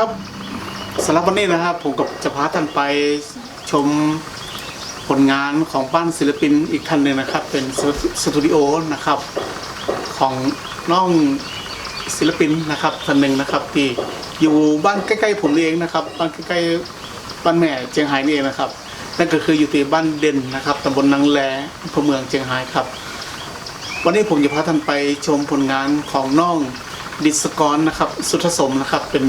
ครับสำหรับวันนี้นะครับผมกับจะพาท่านไปชมผลงานของบ้านศิลปินอีกท่านหนึ่งนะครับ เป็นสตูดิโอนะครับ ของน้องศิลปินนะครับท่านหนึ่งนะครับ ที่อยู่บ้านใกล้ๆผมเองนะครับบ้านใกล้ๆบ้านแม่เจียงไฮ้นี่เองนะครับ นั่นก็คืออยู่ที่บ้านเด่นนะครับตำบลนางแลอำเภอเมืองเจียงไฮ้ครับ วันนี้ผมจะพาท่านไปชมผลงานของน้องดิสกรนะครับ สุทธสมนะครับเป็น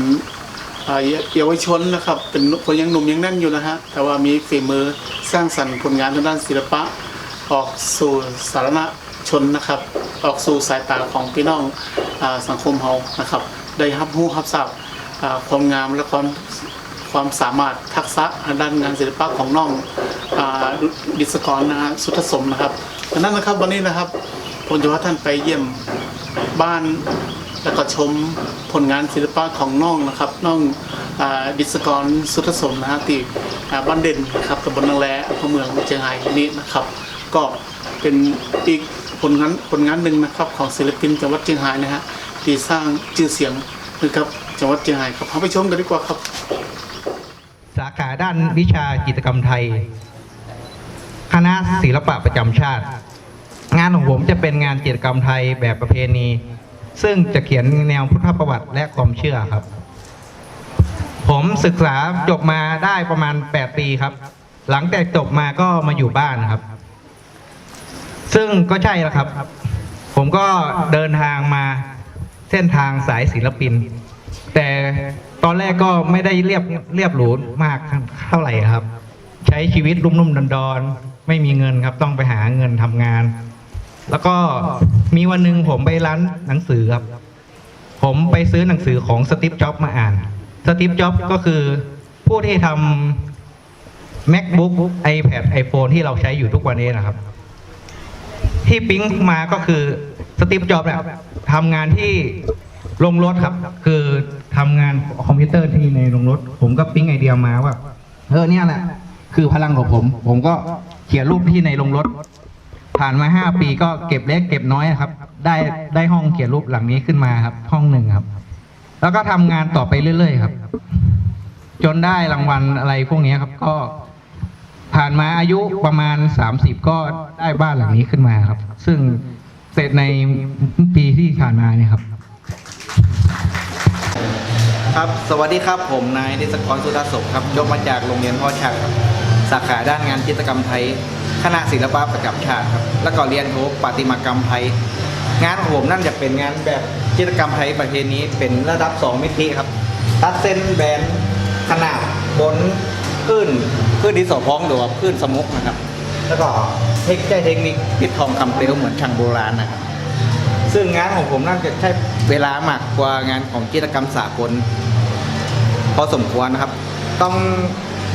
เยเยาวชนนะครับ เป็นคนยังหนุ่มยังแน่นอยู่นะฮะแต่ว่ามีฝีมือสร้างสรรค์ผลงานทางด้านศิลปะ ออกสู่สาธารณชนนะครับ ออกสู่สายตาของพี่น้องอสังคมเฮานะครับ ได้รับรู้รับทราบความงามและความความสามารถทักษะทางด้านงานศิลปะของน้องอดิสกรนะฮะสุทธสมนะครับดังนั้นนะครับวันนี้นะครับผมจะพาท่านไปเยี่ยมบ้าน แล้วก็ชมผลงานศิลปะของน้องนะครับน้องอดิสกรสุทธสมนะฮะที่บ้านเด่นครับตำบลนางแลอำเภอเมืองเชียงรายนี้นะครับ ก็เป็นอีกผลงานผลงานหนึ่งนะครับของศิลปินจังหวัดเชียงรายนะฮะที่สร้างชื่อเสียงนะครับจังหวัดเชียงรายครับเอาไปชมกันดีกว่าครับ สาขาด้านวิชาจิตรกรรมไทย คณะศิลปะประจำชาติ งานของผมจะเป็นงานจิตรกรรมไทยแบบประเพณี ซึ่งจะเขียนแนวพุทธประวัติและความเชื่อครับ ผมศึกษาจบมาได้ประมาณ 8 ปีครับ หลังจากจบมาก็มาอยู่บ้านครับ ซึ่งก็ใช่แล้วครับ ผมก็เดินทางมาเส้นทางสายศิลปิน แต่ตอนแรกก็ไม่ได้เรียบเรียบหรูมากเท่าไหร่ครับ ใช้ชีวิตรุ่มๆดอนๆไม่มีเงินครับ ต้องไปหาเงินทำงาน แล้วก็มีวันหนึ่งผมไปร้านหนังสือครับ ผมไปซื้อหนังสือของสตีฟจ็อบมาอ่านสตีฟจ็อบก็คือผู้ที่ทำ macbook iPad iPhone ที่เราใช้อยู่ทุกวันนี้นะครับ ที่ปิ๊งมาก็คือสตีฟจ็อบเนี่ยทำงานที่โรงรถครับ คือทำงานคอมพิวเตอร์ที่ในโรงรถ ผมก็ปิ๊งไอเดียมาว่าเออเนี่ยแหละคือพลังของผม ผมก็เขียนรูปที่ในโรงรถ ผ่านมาห้าปีก็เก็บเล็กเก็บน้อยครับ ได้ได้ห้องเขียนรูปหลังนี้ขึ้นมาครับ ห้องหนึ่งครับ แล้วก็ทำงานต่อไปเรื่อย ๆ ครับ จนได้รางวัลอะไรพวกนี้ครับ ก็ผ่านมาอายุประมาณ30ก็ได้บ้านหลังนี้ขึ้นมาครับ ซึ่งเสร็จในปีที่ผ่านมาเนี่ยครับ ครับ สวัสดีครับผมนายนิสกรสุดาศพครับยกมาจากโรงเรียนพ่อช่างสาขาด้านงานจิตกรรมไทย คณะศิลปะประจำชาติครับ แล้วก็เรียนโทประติมากรรมไทย งานของผมนั่นจะเป็นงานแบบจิตรกรรมไทยประเภทนี้เป็นระดับ 2 มิติครับ ตัดเส้นแบนขนาดบนขึ้นขึ้นดินสอพองหรือว่าขึ้นสมุกนะครับ แล้วก็เทคใช้เทคนิคปิดทองคำเปลวเหมือนช่างโบราณนะครับ ซึ่งงานของผมน่าจะใช้เวลามากกว่างานของจิตรกรรมสากลพอสมควรนะครับ ต้อง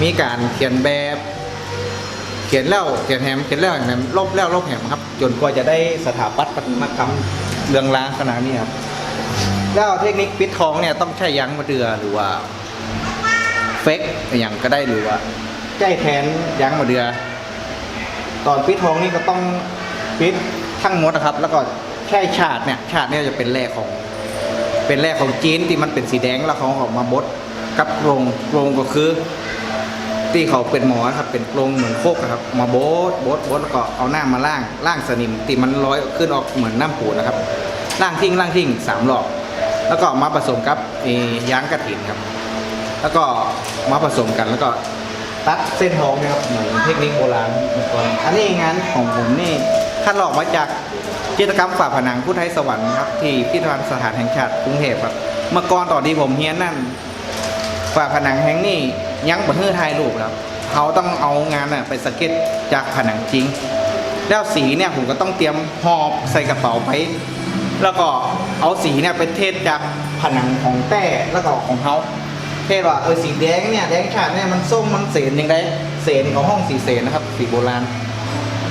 มีการเขียนแบบ เขียนแล้วเขียนแฮมเขียนแล้วอย่างนั้นลบแล้วลบแฮมครับจนกว่าจะได้สถาปัตย์ประติมากรรมเรืองรางขนาดนี้ครับแล้วเทคนิคปิดทองเนี่ยต้องใช้ยั้งมะเดือหรือว่าเฟกอย่างก็ได้หรือว่าใช้แทนยั้งมะเดือ ตอนปิดทองนี่ก็ต้องปิดทั้งหมดนะครับ แล้วก็แค่ฉาดเนี่ยฉาดเนี่ยจะเป็นแร่ของ เป็นแร่ของจีนที่มันเป็นสีแดงแล้วเขาออกมาบดกับโรงโรงก็คือ ที่เขาเป็นหมอครับเป็นโรงเหมือนโคกนะครับมาโบดโบดโบดแล้วก็เอาหน้ามาล่างล่างสนิมที่มันลอยขึ้นออกเหมือนน้ำปูนะครับล่างทิ้งล่างทิ้งสามรอบแล้วก็มาผสมกับยางกระถินครับ แล้วก็มาผสมกันแล้วก็ตัดเส้นทองนะครับเหมือนเทคนิคโบราณเมื่อก่อนอันนี้งานของผมนี่ขั้นหลอกมาจากจิตรกรรมฝาผนังผู้ไทยสวรรค์ครับที่พิพิธภัณฑ์สถานแห่งชาติกรุงเทพครับเมื่อก่อนตอนที่ผมเฮียนนั่นฝาผนังแห่งนี้ ยังบ่ฮื้อถ่ายรูปครับเขาต้องเอางานน่ะไปสเก็ตจากผนังจริง แล้วสีเนี่ยผมก็ต้องเตรียมหอบใส่กระเป๋าไป แล้วก็เอาสีเนี่ยไปเทศจากผนังของแต้แล้วก็ของเขาเทศว่าเออสีแดงเนี่ยแดงฉาดเนี่ยมันส้มมันเสนยังไงเสนของห้องสีเสนนะครับ สีโบราณ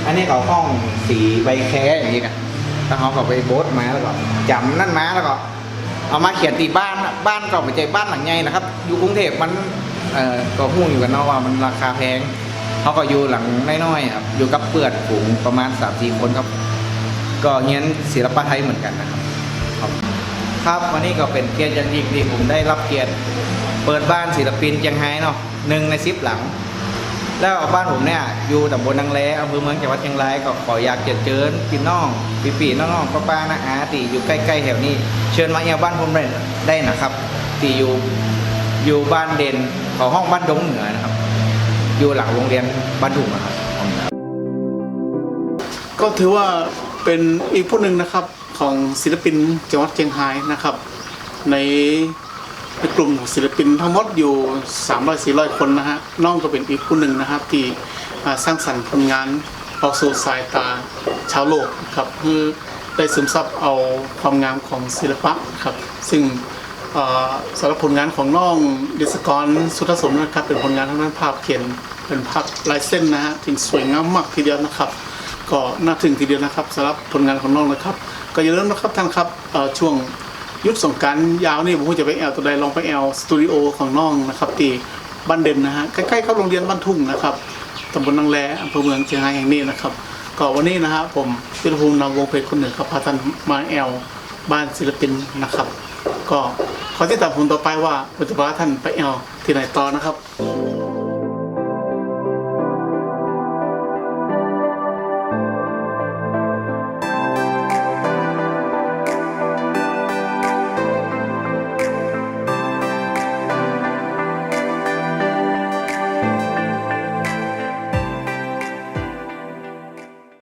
อันนี้เขาห้องสีใบแค่อย่างนี้กันแล้วเขาก็ไปโบสมาแล้วก็จำนั่นมาแล้วก็เอามาเขียนตีบ้านนะบ้านก็ไม่ใช่บ้านหลังใหญ่นะครับ อยู่กรุงเทพมัน ก็หู้อยู่กันเนาะว่ามันราคาแพงเขาก็อยู่หลังน้อยๆครับอยู่กับเปื่อนฝูงประมาณ3ามสี่คนครับ ก็เรียนศิลปะไทยเหมือนกันนะครับครับ ครับวันนี้ก็เป็นเกียรติย่างยิ่งที่ผมได้รับเกียรติเปิดบ้านศิลปินเจียงไฮ้เนาะหนึ่งในสิบหลัง แล้วบ้านผมเนี่ยอยู่ตำบลนางแลอำเภอเมืองจังหวัดเชียงรายก็ขออยากเจอเจิญพี่น้องปีปีน้องๆป้าๆนะอาตีอยู่ใกล้ๆแถวนี้ เชิญมาเอี่ยวบ้านผมได้ได้นะครับตีอยู่ อยู่บ้านเด่นของห้องบ้านดงเหนือนะครับ อยู่หลังโรงเรียนบ้านถุงนะครับ ก็ถือว่าเป็นอีกผู้หนึ่งนะครับของศิลปินจังหวัดเชียงรายนะครับ ในในกลุ่มศิลปินทั้งหมดอยู่ 300-400 คนนะฮะน้องก็เป็นอีกผู้หนึ่งนะครับที่อ่าสร้างสรรค์ผลงานออกสู่สายตาชาวโลกครับคือได้ซึมซับเอาความงามของศิลปะครับ ซึ่ง สำหรับผลงานของน้องดิสกรสุทธสมนะครับ เป็นผลงานทางด้านภาพเขียนเป็นภาพลายเส้นนะฮะถึงสวยงามมากทีเดียวนะครับ ก็น่าถึงทีเดียวนะครับสำหรับผลงานของน้องนะครับ ก็อย่าลืมนะครับท่านครับช่วงยุคสงกรารยาวนี่ผมจะไปแอลตัวใดลองไปแอลสตูดิโอของน้องนะครับที่บ้านเด่นนะฮะใกล้ๆกับโรงเรียนบ้านทุ่งนะครับตำบลนางแลอำเภอเมืองเชียงรายแห่งนี้นะครับก็วันนี้นะฮะผมพิรภูมินำวงเพลงคนหนึ่งครับพาท่านมาแอลบ้านศิลปินนะครับ ก็ ขอติดตามผมต่อไปว่าผมจะพาท่านไปเอลที่ไหนต่อนะครับ